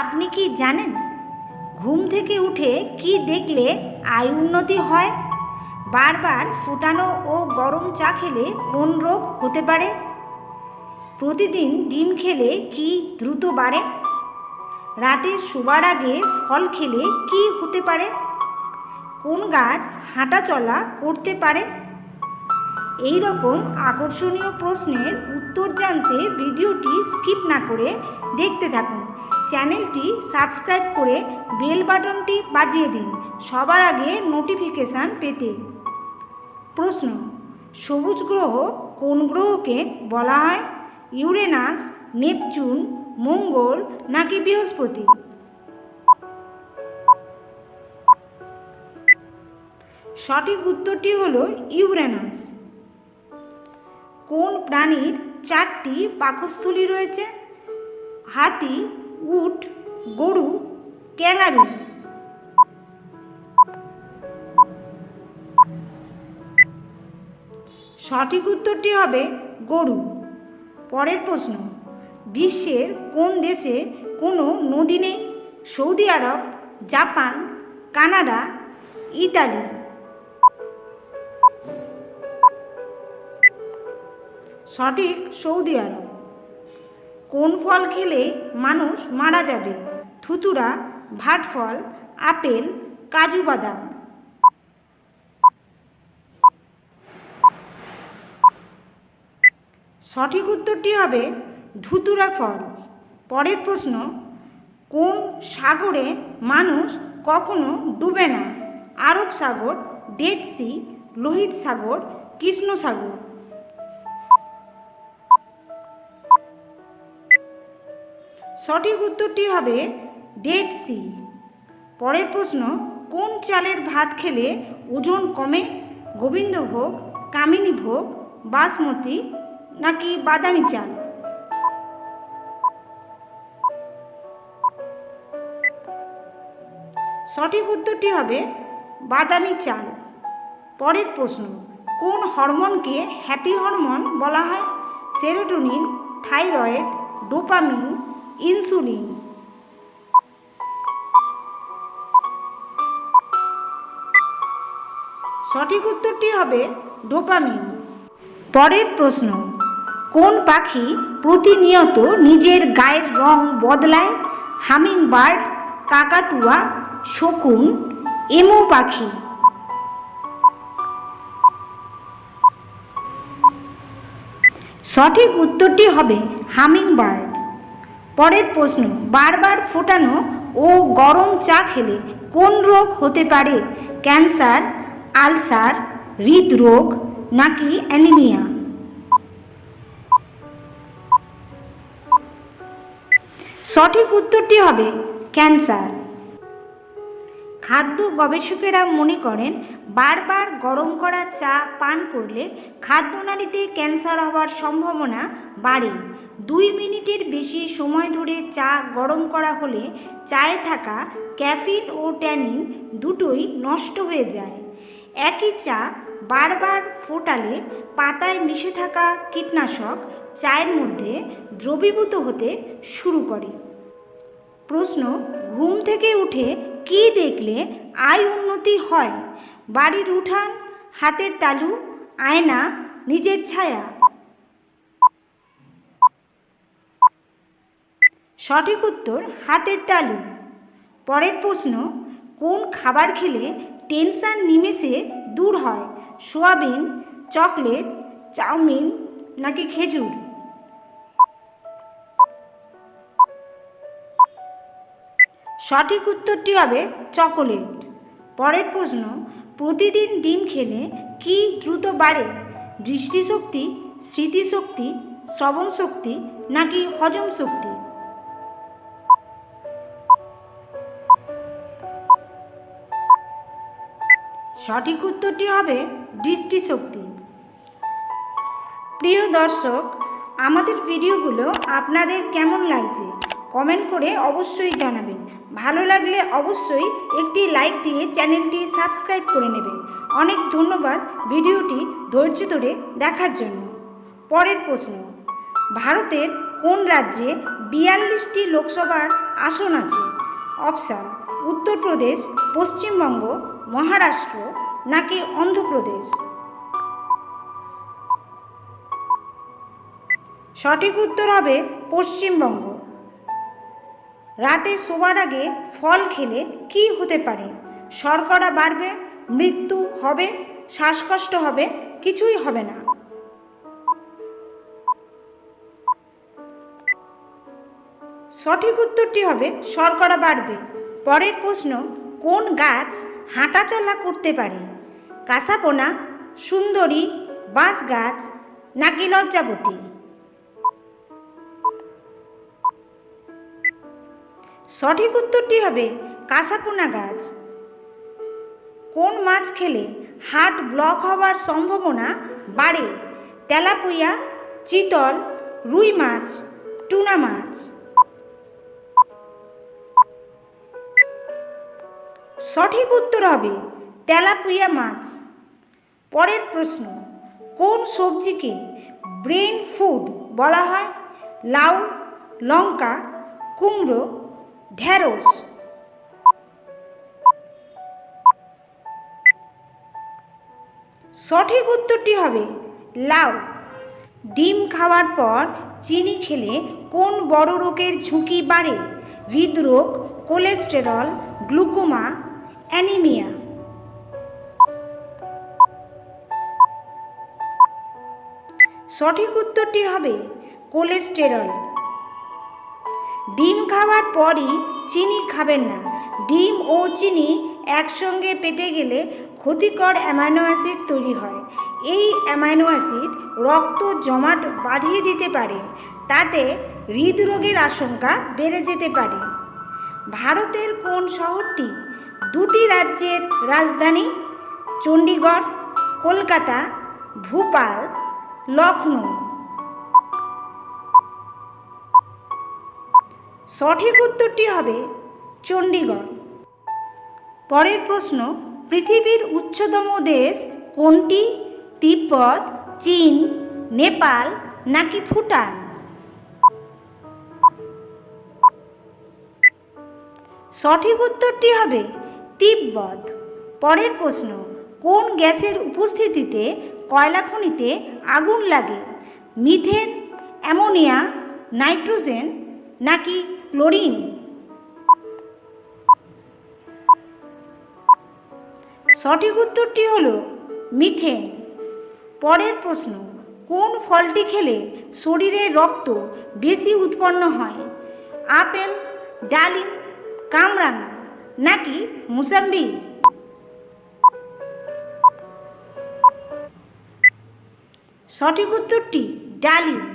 আপনি কি জানেন? ঘুম থেকে উঠে কি দেখলে আয় উন্নতি হয়? বারবার ফুটানো ও গরম চা খেলে কোন রোগ হতে পারে? প্রতিদিন ডিম খেলে কি দ্রুত বাড়ে? রাতে শোবার আগে ফল খেলে কি হতে পারে? কোন গাছ হাঁটা চলা করতে পারে? এই রকম আকর্ষণীয় প্রশ্নের উত্তর জানতে ভিডিওটি স্কিপ না করে দেখতে থাকুন। চ্যানেলটি সাবস্ক্রাইব করে বেল বাটনটি বাজিয়ে দিন সবার আগে নোটিফিকেশান পেতে। প্রশ্ন, সবুজ গ্রহ কোন গ্রহকে বলা হয়? ইউরেনাস, নেপচুন, মঙ্গল নাকি বৃহস্পতি? সঠিক উত্তরটি হলো ইউরেনাস। কোন প্রাণীর চারটি পাকস্থলী রয়েছে? হাতি উট, গরু, ক্যাঙ্গারু। সঠিক উত্তরটি হবে গরু। পরের প্রশ্ন, বিশ্বের কোন দেশে কোনো নদী নেই? Saudi Arab, Japan, Canada, Italy. সঠিক সৌদি আরব। কোন ফল খেলে মানুষ মারা যাবে? থুতুরা ভাট ফল, আপেল, কাজু বাদাম। সঠিক উত্তরটি হবে ধুতুরা ফল। পরের প্রশ্ন, কোন সাগরে মানুষ কখনো ডুবে না? আরব সাগর, ডেড সি, লোহিত সাগর, কৃষ্ণ সাগর। সঠিক উত্তরটি হবে ডেড সি। পরের প্রশ্ন, কোন চালের ভাত খেলে ওজন কমে? গোবিন্দভোগ কামিনী ভোগ বাসমতি নাকি বাদামি চাল? সঠিক উত্তরটি হবে বাদামি চাল। পরের প্রশ্ন, কোন হরমোনকে হ্যাপি হরমোন বলা হয়? Serotonin, thyroid, dopamine insulin. সঠিক উত্তরটি হবে ডোপামিন। পরের প্রশ্ন, কোন পাখি প্রতিনিয়ত নিজের গায়ের রং বদলায়? হামিং বার্ড কাকাতুয়া, শকুন, এমো পাখি। সঠিক উত্তরটি হবে হামিং বার্ড পরের প্রশ্ন, বারবার ফোটানো ও গরম চা খেলে কোন রোগ হতে পারে? ক্যান্সার, আলসার, হৃদরোগ নাকি অ্যানিমিয়া? সঠিক উত্তরটি হবে ক্যান্সার। খাদ্য গবেষকেরা মনে করেন, বারবার গরম করা চা পান করলে খাদ্যনালীতে ক্যান্সার হওয়ার সম্ভাবনা বাড়ে। দুই মিনিটের বেশি সময় ধরে চা গরম করা হলে চায়ে থাকা ক্যাফিন ও ট্যানিন দুটোই নষ্ট হয়ে যায়। একই চা বারবার ফোটালে পাতায় মিশে থাকা কীটনাশক চায়ের মধ্যে দ্রবীভূত হতে শুরু করে। প্রশ্ন, ঘুম থেকে উঠে কি দেখলে আয় উন্নতি হয়? বাড়ির উঠান, হাতের তালু, আয়না, নিজের ছায়া। সঠিক উত্তর, হাতের তালু। পরের প্রশ্ন, কোন খাবার খেলে টেনশন নিমেষে দূর হয়? সোয়াবিন, চকলেট, চাউমিন নাকি খেজুর? সঠিক উত্তরটি হবে চকোলেট। পরের প্রশ্ন, প্রতিদিন ডিম খেলে কি দ্রুত বাড়ে? দৃষ্টিশক্তি, স্মৃতিশক্তি শ্রবণ শক্তি নাকি হজম শক্তি? সঠিক উত্তরটি হবে দৃষ্টিশক্তি। প্রিয় দর্শক, আমাদের ভিডিওগুলো আপনাদের কেমন লাগছে? কমেন্ট করে অবশ্যই জানাবেন। ভালো লাগলে অবশ্যই একটি লাইক দিয়ে চ্যানেলটি সাবস্ক্রাইব করে নেবেন। অনেক ধন্যবাদ ভিডিওটি ধৈর্য ধরে দেখার জন্য। পরের প্রশ্ন, ভারতের কোন রাজ্যে বিয়াল্লিশটি লোকসভার আসন আছে? অপশান, উত্তরপ্রদেশ, পশ্চিমবঙ্গ, মহারাষ্ট্র নাকি অন্ধ্রপ্রদেশ? সঠিক উত্তর হবে পশ্চিমবঙ্গ। রাতে শোবার আগে ফল খেলে কি হতে পারে? শর্করা বাড়বে, মৃত্যু হবে, শ্বাসকষ্ট হবে, কিছুই হবে না। সঠিক উত্তরটি হবে শর্করা বাড়বে। পরের প্রশ্ন, কোন গাছ হাঁটাচলা করতে পারে? কাঁসাপোনা, সুন্দরী বাঁশ গাছ নাকি লজ্জাবতী? সঠিক উত্তরটি হবে কাঁসাপোনা গাছ। কোন মাছ খেলে হার্ট ব্লক হওয়ার সম্ভাবনা বাড়ে? তেলাপুয়া, চিতল, রুই মাছ, টুনা মাছ। সঠিক উত্তর হবে তেলাপুয়া মাছ। পরের প্রশ্ন, কোন সবজিকে ব্রেন ফুড বলা হয়? লাউ, লঙ্কা, কুমড়ো ঢ্যাঁড়স সঠিক উত্তরটি হবে লাউ। ডিম খাওয়ার পর চিনি খেলে কোন বড় রোগের ঝুঁকি বাড়ে? হৃদরোগ, কোলেস্টেরল, গ্লুকোমা, অ্যানিমিয়া। সঠিক উত্তরটি হবে কোলেস্টেরল। ডিম খাওয়ার পরই চিনি খাবেন না। ডিম ও চিনি একসঙ্গে পেটে গেলে ক্ষতিকর অ্যামাইনো অ্যাসিড তৈরি হয়। এই অ্যামাইনো অ্যাসিড রক্ত জমাট বাঁধিয়ে দিতে পারে, তাতে হৃদরোগের আশঙ্কা বেড়ে যেতে পারে। ভারতের কোন শহরটি? দুটি রাজ্যের রাজধানী, চণ্ডীগড়, কলকাতা, ভোপাল লখনৌ সঠিক উত্তরটি হবে চণ্ডীগড়। পরের প্রশ্ন, পৃথিবীর উচ্চতম দেশ কোনটি? তিব্বত, চীন, নেপাল নাকি ভুটান? সঠিক উত্তরটি হবে তিব্বত। পরের প্রশ্ন, কোন গ্যাসের উপস্থিতিতে কয়লা খনিতে আগুন লাগে? মিথেন, অ্যামোনিয়া, নাইট্রোজেন নাকি ক্লোরিন। সঠিক উত্তরটি হল মিথেন। পরের প্রশ্ন, কোন ফলটি খেলে শরীরে রক্ত বেশি উৎপন্ন হয়? আপেল, ডালিম, কামরাঙা নাকি মুসাম্বি সঠিক উত্তরটি ডালিম।